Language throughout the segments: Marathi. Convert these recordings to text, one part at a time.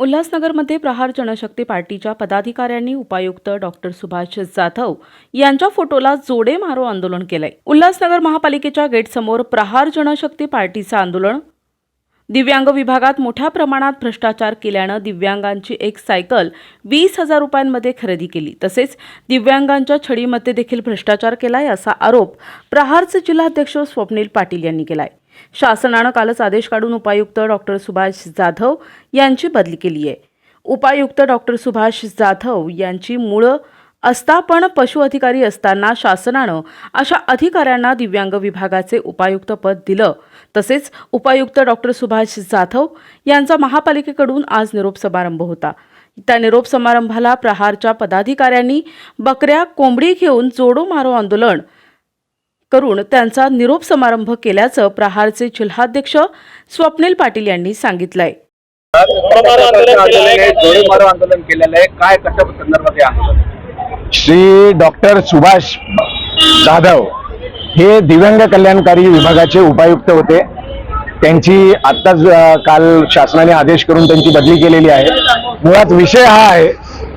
उल्हासनगरमध्ये प्रहार जनशक्ती पार्टीच्या पदाधिकाऱ्यांनी उपायुक्त डॉक्टर सुभाष जाधव यांच्या फोटोला जोडे मारो आंदोलन केलंय. उल्हासनगर महापालिकेच्या गेटसमोर प्रहार जनशक्ती पार्टीचं आंदोलन. दिव्यांग विभागात मोठ्या प्रमाणात भ्रष्टाचार केल्यानं दिव्यांगांची एक सायकल वीस हजार रुपयांमध्ये खरेदी केली. तसेच दिव्यांगांच्या छडीमध्ये देखील भ्रष्टाचार केलाय असा आरोप प्रहारचे जिल्हाध्यक्ष स्वप्नील पाटील यांनी केलाय. शासनानं कालच आदेश काढून उपायुक्त डॉक्टर सुभाष जाधव यांची बदली केली आहे. उपायुक्त डॉक्टर सुभाष जाधव यांची मुळं असता पण पशु अधिकारी असताना शासनानं अशा अधिकाऱ्यांना दिव्यांग विभागाचे उपायुक्त पद दिलं. तसेच उपायुक्त डॉक्टर सुभाष जाधव यांचा महापालिकेकडून आज निरोप समारंभ होता. त्या निरोप समारंभाला प्रहारच्या पदाधिकाऱ्यांनी बकऱ्या कोंबडी घेऊन जोडो मारो आंदोलन करून त्यांचा निरोप समारंभ केल्याचं प्रहारचे जिल्हाध्यक्ष स्वप्नील पाटील यांनी सांगितलंय. काय श्री डॉक्टर सुभाष जाधव हे दिव्यांग कल्याणकारी विभागाचे उपायुक्त होते. त्यांची आत्ताच काल शासनाने आदेश करून त्यांची बदली केलेली आहे. मुळात विषय हा आहे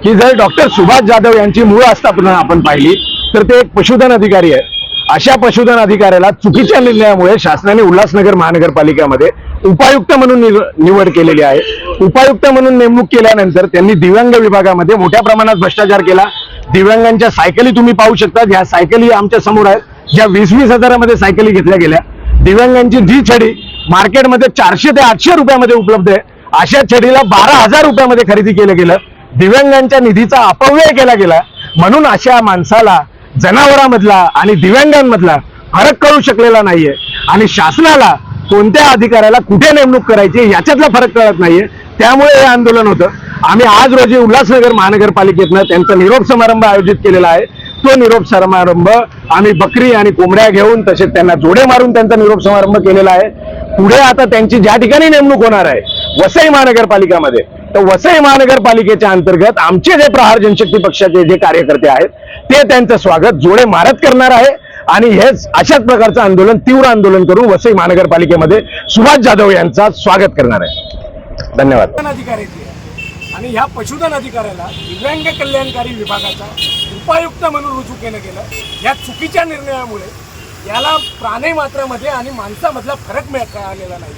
की जर डॉक्टर सुभाष जाधव यांची मूळ आस्थापना आपण पाहिली तर ते एक पशुधन अधिकारी आहे अशा पशुधन अधिकाऱ्याला चुकीच्या निर्णयामुळे शासनाने उल्हासनगर महानगरपालिकेमध्ये उपायुक्त म्हणून निवड केलेली आहे. उपायुक्त म्हणून नेमणूक केल्यानंतर त्यांनी दिव्यांग विभागामध्ये मोठ्या प्रमाणात भ्रष्टाचार केला. दिव्यांगांच्या सायकली तुम्ही पाहू शकता. ह्या सायकली आमच्यासमोर आहेत ज्या वीस वीस हजारामध्ये सायकली घेतल्या गेल्या. दिव्यांगांची जी छडी मार्केटमध्ये चारशे ते आठशे रुपयामध्ये उपलब्ध आहे. अशा छडीला बारा हजार रुपयामध्ये खरेदी केलं गेलं. दिव्यांगांच्या निधीचा अपव्यय केला गेला. म्हणून अशा माणसाला जनावरांमधला आणि दिव्यांगांमधला फरक कळू शकलेला नाहीये. आणि शासनाला कोणत्या अधिकाऱ्याला कुठे नेमणूक करायची याच्यातला फरक कळत नाहीये. त्यामुळे हे आंदोलन होतं. आम्ही आज रोजी उल्हासनगर महानगरपालिकेतनं त्यांचा निरोप समारंभ आयोजित केलेला आहे. तो निरोप समारंभ आम्ही बकरी आणि कोंबड्या घेऊन तसेच त्यांना जोडे मारून त्यांचा निरोप समारंभ केलेला आहे. पुढे आता त्यांची ज्या ठिकाणी नेमणूक होणार आहे वसई महानगरपालिकामध्ये तर वसई महानगरपालिकेच्या अंतर्गत आमचे जे प्रहार जनशक्ती पक्षाचे जे कार्यकर्ते आहेत ते त्यांचं स्वागत जोडे मारत करणार आहे. आणि हेच अशाच प्रकारचं आंदोलन तीव्र आंदोलन करून वसई महानगरपालिकेमध्ये सुभाष जाधव यांचा स्वागत करणार आहे. धन्यवाद. अधिकारी आणि ह्या पशुधन अधिकाऱ्याला दिव्यांग कल्याणकारी विभागाचा उपायुक्त म्हणून रुजू केलं. गेलं या चुकीच्या निर्णयामुळे याला प्राणी मात्रामध्ये आणि माणसामधला फरक मिळ आलेला नाही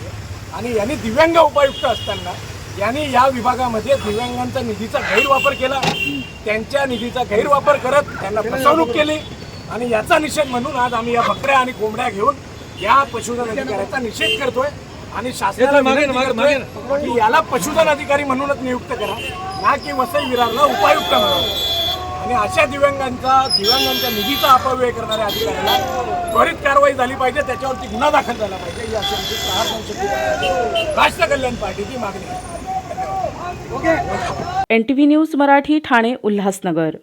आणि यांनी दिव्यांग उपायुक्त असताना यांनी या विभागामध्ये दिव्यांगांचा निधीचा गैरवापर केला. त्यांच्या निधीचा गैरवापर करत त्यांना फसवणूक केली. आणि याचा निषेध म्हणून आज आम्ही या बकऱ्या आणि कोंबड्या घेऊन या पशुधन अधिकाऱ्याचा निषेध करतोय. आणि शासनाला की याला पशुधन अधिकारी म्हणूनच नियुक्त करा. ना की वसई विरारला उपायुक्त म्हणून. आणि अशा दिव्यांगांचा दिव्यांगांच्या निधीचा अपव्यय करणाऱ्या अधिकाऱ्याला त्वरित कारवाई झाली पाहिजे. त्याच्यावरती गुन्हा दाखल झाला पाहिजे. ही अशी आमची राष्ट्र कल्याण पार्टीची मागणी आहे. N T V news Marathi Thane Ulhasnagar.